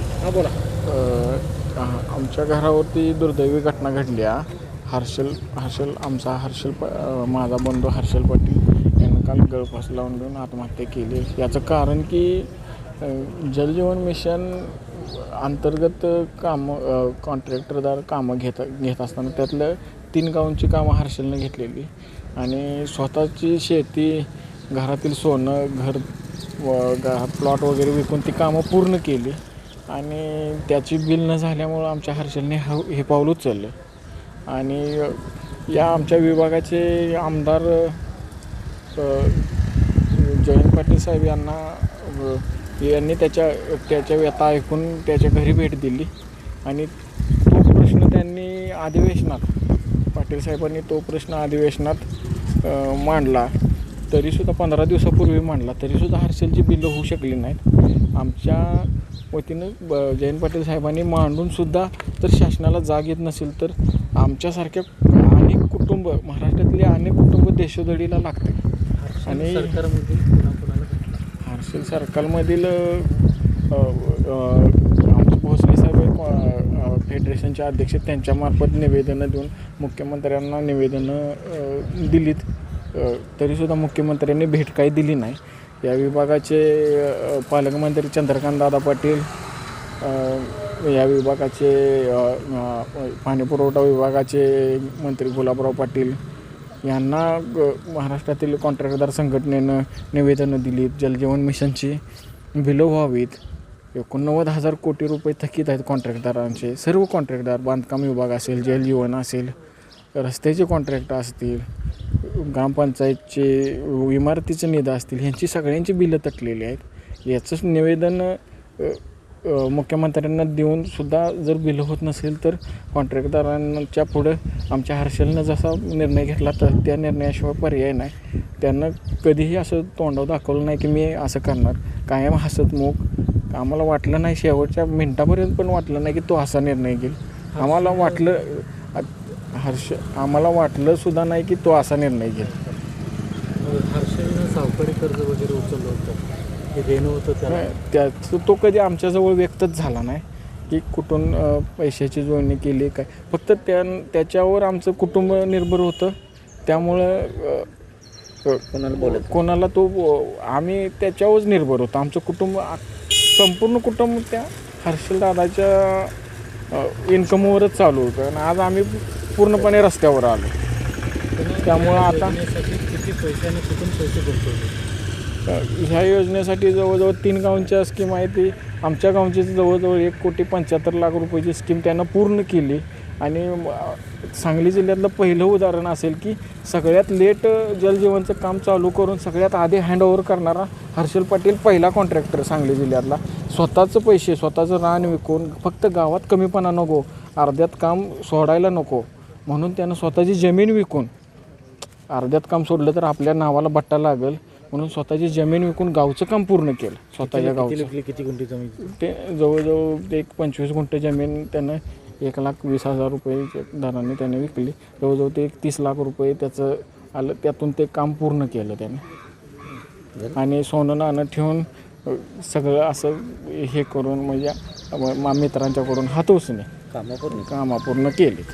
हा बोला. आमच्या घरावरती दुर्दैवी घटना घडल्या हर्षल हर्षल आमचा हर्षल प माझा बंधू हर्षल पाटील यानं काल गळफास लावून घेऊन आत्महत्या केली. याचं कारण की जलजीवन मिशन अंतर्गत कामं कॉन्ट्रॅक्टरदार कामं घेत घेत असताना त्यातलं तीन गावांची कामं हर्षलनं घेतलेली. आणि स्वतःची शेती घरातील सोनं घर व प्लॉट वगैरे विकून ती कामं पूर्ण केली. आणि त्याची बिल न झाल्यामुळं आमच्या हर्षलने हा हे पाऊल उचललं. आणि या आमच्या विभागाचे आमदार जयंत पाटील साहेब यांना यांनी त्याच्या त्याच्या व्यथा ऐकून त्याच्या घरी भेट दिली. आणि तो प्रश्न त्यांनी अधिवेशनात पाटील साहेबांनी तो प्रश्न अधिवेशनात मांडला. तरीसुद्धा पंधरा दिवसापूर्वी मांडला. तरीसुद्धा हर्षलची बिलं होऊ शकली नाहीत. आमच्या वतीनं ब जयंत पाटील साहेबांनी मांडूनसुद्धा जर शासनाला जाग येत नसेल तर आमच्यासारख्या अनेक कुटुंब महाराष्ट्रातले अनेक कुटुंब देशोधडीला लागते आणि हर्षल सर्कलमधील आमचे भोसले साहेब फेडरेशनचे अध्यक्ष त्यांच्यामार्फत निवेदनं देऊन मुख्यमंत्र्यांना निवेदनं दिलीत. तरीसुद्धा मुख्यमंत्र्यांनी भेट काही दिली नाही. या विभागाचे पालकमंत्री चंद्रकांत दादा पाटील या विभागाचे पाणीपुरवठा विभागाचे मंत्री गुलाबराव पाटील यांना ग- महाराष्ट्रातील कॉन्ट्रॅक्टदार संघटनेनं निवेदनं दिलीत जलजीवन मिशनची बिलं व्हावीत. एकोणनव्वद हजार कोटी रुपये थकीत आहेत कॉन्ट्रॅक्टदारांचे सर्व कॉन्ट्रॅक्टदार बांधकाम विभाग असेल जलजीवन असेल रस्त्याचे कॉन्ट्रॅक्ट असतील ग्रामपंचायतचे इमारतीचे निदा असतील ह्यांची सगळ्यांची बिलं तटलेली आहेत. याचंच निवेदन मुख्यमंत्र्यांना देऊन सुद्धा जर बिलं होत नसेल तर कॉन्ट्रॅक्टदारांच्या पुढं आमच्या हर्षलनं जसा निर्णय घेतला तर त्या निर्णयाशिवाय पर्याय नाही. त्यांना कधीही असं तोंडावर दाखवलं नाही की मी असं करणार. कायम हसत आम्हाला वाटलं नाही शेवटच्या मिनटापर्यंत पण वाटलं नाही की तो असा निर्णय घेईल. आम्हाला वाटलं हर्ष आम्हाला वाटलं सुद्धा नाही की तो असा निर्णय घेईल. हर्षलनं सावकारी कर्ज वगैरे उचललं होतं. हे देणं होतं त्याला. त्याचं तो कधी आमच्याजवळ व्यक्तच झाला नाही की कुठून अ, पैशाची जोडणी केली काय. फक्त त्या त्याच्यावर आमचं कुटुंब निर्भर होतं. त्यामुळं अ, अ, कोणाला बोलत कोणाला तो अ, आम्ही त्याच्यावरच निर्भर होतो. आमचं कुटुंब आ- संपूर्ण कुटुंब त्या हर्षल दादाच्या इन्कमवरच चालू होतं. आणि आज आम्ही पूर्णपणे रस्त्यावर आलो. त्यामुळं आता किती कुठून पैसे गुंतवले ह्या योजनेसाठी जवळजवळ तीन गावांच्या स्कीम आहे ती आमच्या गावची जवळजवळ एक कोटी पंच्याहत्तर लाख रुपयाची स्कीम त्यांना पूर्ण केली. आणि सांगली जिल्ह्यातलं पहिलं उदाहरण असेल की सगळ्यात लेट जलजीवनचं काम चालू करून सगळ्यात आधी हँडओव्हर करणारा हर्षल पाटील पहिला कॉन्ट्रॅक्टर सांगली जिल्ह्यातला. स्वतःचं पैसे स्वतःचं रान विकून फक्त गावात कमीपणा नको अर्ध्यात काम सोडायला नको. म्हणून त्यानं स्वतःची जमीन विकून अर्ध्यात काम सोडलं तर आपल्या नावाला बट्टा लागेल. म्हणून स्वतःची जमीन विकून गावचं काम पूर्ण केलं. स्वतःच्या गावचं. किती किती गुंठी जमीन? ते जवळजवळ ते एक पंचवीस गुंठ जमीन त्यानं एक लाख वीस हजार रुपये दराने त्याने विकली. जवळजवळ ते एक तीस लाख रुपये त्याचं आलं त्यातून ते काम पूर्ण केलं त्याने. आणि सोनं नाणं ठेवून सगळं असं हे करून म्हणजे मित्रांच्याकडून हात उसणे कामापूर्ण कामा पूर्ण केलीत